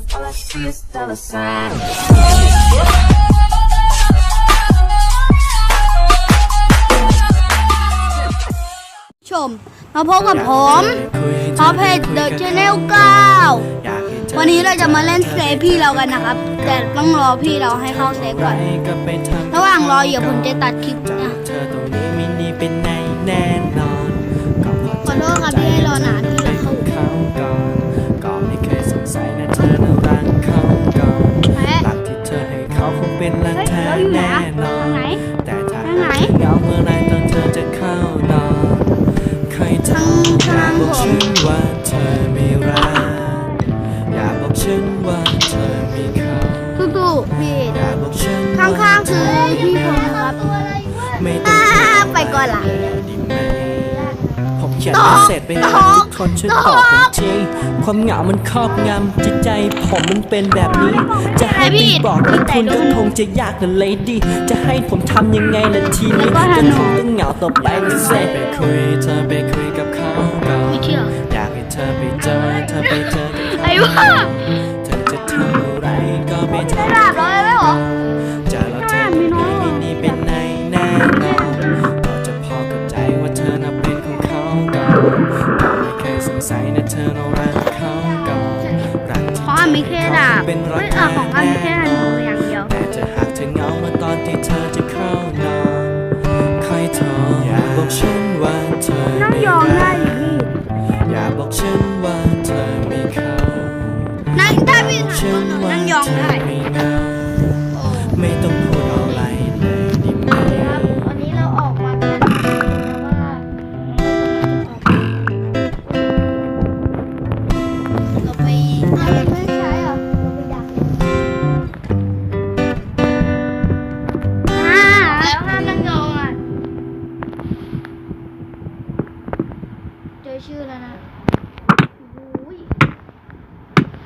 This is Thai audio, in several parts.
signs. All I see is dollar signs. Chôm, มาพบกับผมท็อปเพจเดอะชแนลเก้าวันนี้เราจะมาเล่นเซฟพี่เรากันนะครับ แต่ต้องรอพี่เราให้เข้าเซฟก่อน ระหว่างรออย่าผมจะตัดคลิปนะขอโทษครับพี่ให้รอนานพี่ เป็นหลักฐานแน่นอนแต่ถ้าเหงาเมื่อไรตอนเธอจะเข้านอนคอยถามอย่บอกฉันว่าเธอไม่รักอย่าบอกฉันว่าเธอไม่เข้าตู้บีอย่าบอกฉันข้างๆคือพี่ผมครับไม่ต้องไปก่อนล่ะ ขียนเป็จไปหาทุกคนช่วยตอบผมทีความเหงามันครอบงำจิตใจผมมันเป็นแบบนี้ จะให้พี่บอกกับคุณก็คงจะยากนะเลดี้จะให้ผมทำยังไงน่ะทีนี้จะคงต้องเหงาต่อไปนะเซไปคุยเธอไปคุยกับเขาก่อนอยากให้เธอไปเจอเธอไปเจอไอ้ว่าเธอจะทำอะไรก็ไม่ทำ เป็นรักแท้ของอันแค่อันูอย่างเดียวจะหากเธอเงาเมื่อตอนที่เธอจะเข้านอนใครยโทรอย่าบอกฉันว่าเธอน้องยอมได้อพี่อย่าบอกฉันว่าเธอไม่เข้านั่งถ้าพี่ถานหนั่งยอมได้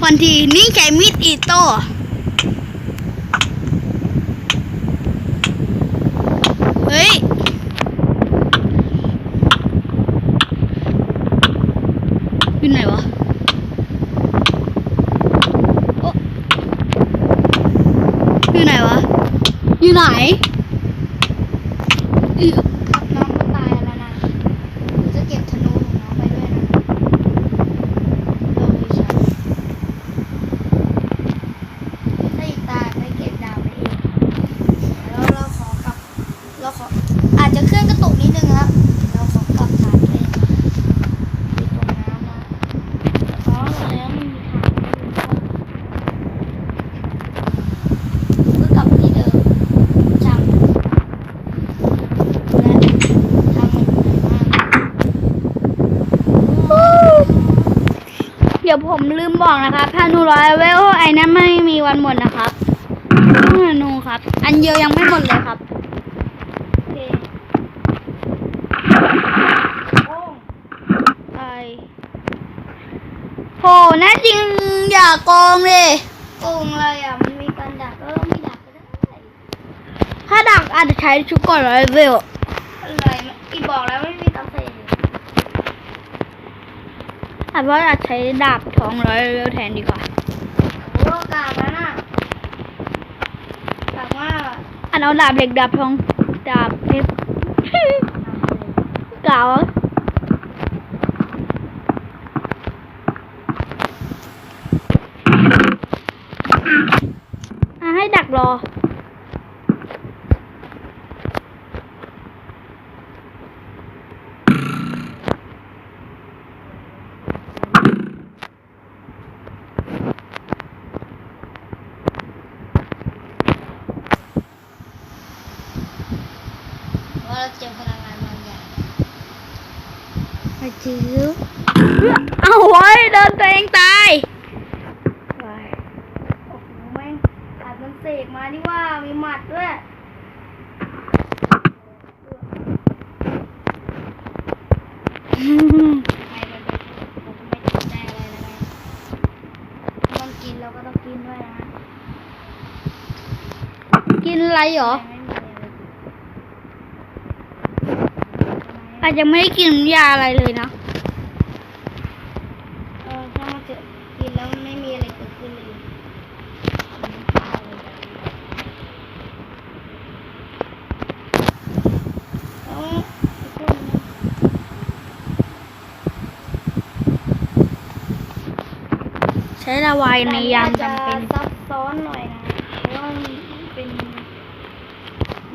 ฟันทีนี่ใช้มีดอีโต้เฮ้ยอยู่ไหนวะอยู่ไหนวะอยู่ไหน ดี๋ยวผมลืมบอกนะครับถ้าหนูร้อยเวลไอ้นั้นไม่มีวันหมดนะครับหนูครับ อันเดียวยังไม่หมดเลยครับโอ้โหน่าจริงอย่าโกงเลยโกงเลยอะ มันมีการดักก็ไม่ดักก็ได้ ถ้าดักอาจจะใช้ชุดก่อนร้อยเวลอะไรอีบอกแล้ว อาจว่าอาใช้ดาบทองร้อยเร็วแทนดีกว่าโอ้กาบนะกาบมาอันเอาดาบเหล็กดาบทองดาบเพชรกาวให้ดักรอ เราเจอพลังงานบางอย่างมาจิ๋วเอาไว้เดินตัวเองตายโอ้โหแม่งอัดมันเสกมานี่ว่ามีหมัดด้วยนะกินอะไรหรอ อาจจะไม่ได้กินยาอะไรเลยนะเออถ้ามันจะกินแล้วไม่มีอะไรเกิดขึ้นเลยเอาอีกคนนึงใช้ระวายในยามจำเป็นซับซ้อนหน่อยนะ เพราะว่ามันเป็น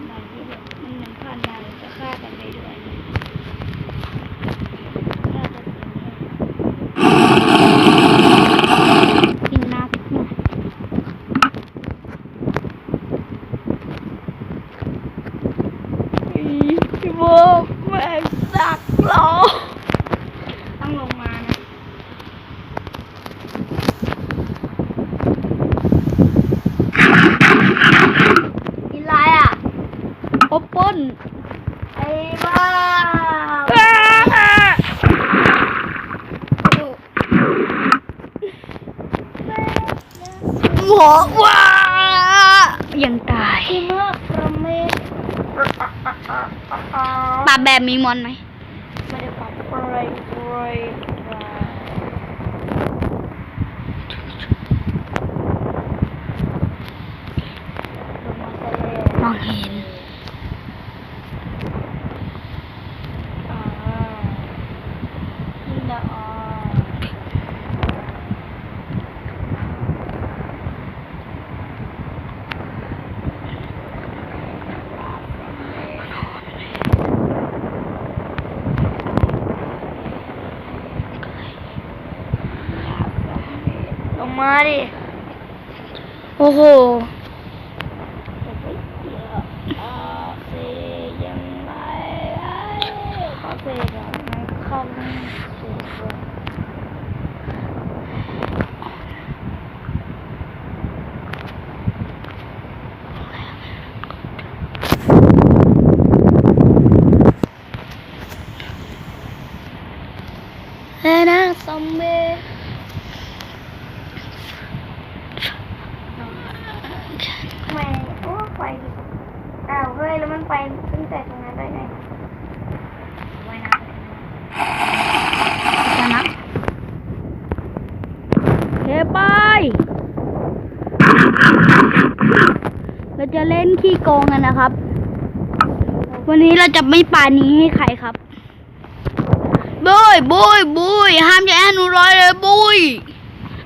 ด่านที่แบบมันเหมือนผ่านด่านก็ฆ่ากันไปด้วยนะน่าจะเป็นกินน้ำหน่อยพี่โบแม่งสักหรอต้องลงมานะ กินอะไรอะโอปเปิ้ลไอ้บ้า หมอว้ายังตายเมื่อประเมศปรับแบบมีมอนไหมไม่ได้ปรับอะไรเลยมองเห็น ลง มาดิ โอ้โหยังไงเขาเสกอะไม่เข้าไม่เสกอะเฮ้ยนะซอมบี้ ทำไมโอ้ไฟ ดิอ้าวเฮ้ยแล้วมันไปตั้งแต่ตรงนั้นได้ไงว่ายน้ำชนะเฮ้ไป เราจะเล่นขี้โกงกันนะครับ วันนี้เราจะไม่ปานี้ให้ใครครับบุยบุยบุยห้ามจะแอนหนูร้อยเลยบุย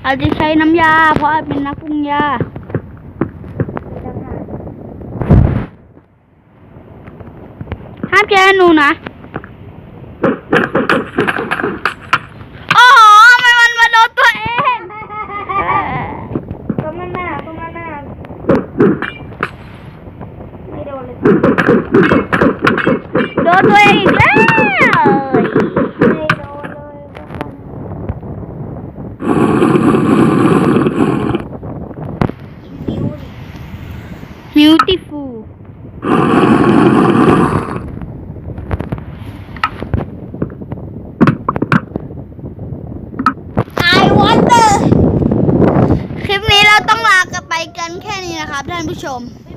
อาจจะใช้น้ำยา เพราะอาจเป็นนักปรุงยา ห้ามแกล้งหนูนะโอ้โห 没